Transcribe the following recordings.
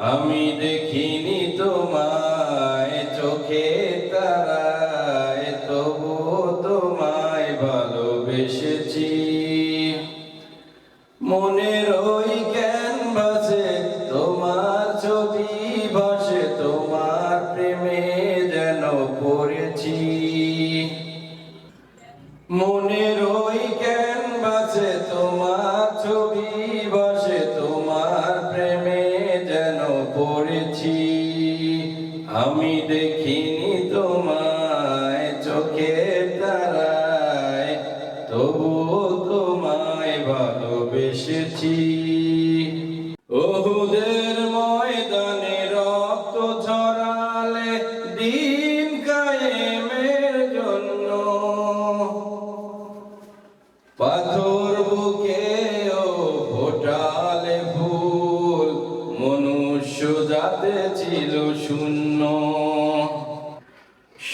আমি দেখিনি তোমায়, চোখে তারায়, তবু তোমায় ভালোবেসেছি। মনের ওই ক্যানভাসে তোমার ছবি ভাসে, তোমার প্রেমে যেন পড়েছি। মনের আমি দেখিনি তোমায় চোখের তারায়, তবুও তোমায় ভালোবেসেছি। ওহুদের ময়দানে রক্ত ছড়ালে দিন কায়েমের জন্য। পাথর বুকে ও ফোটালে ফুল মনুষ্য জাতে ছিল শূন্য।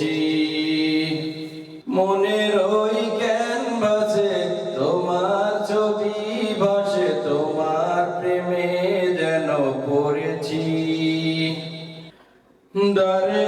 পড়েছি মনের ওই ক্যানভাসে তোমার ছবি ভাসে তোমার প্রেমে যেন দারে দারে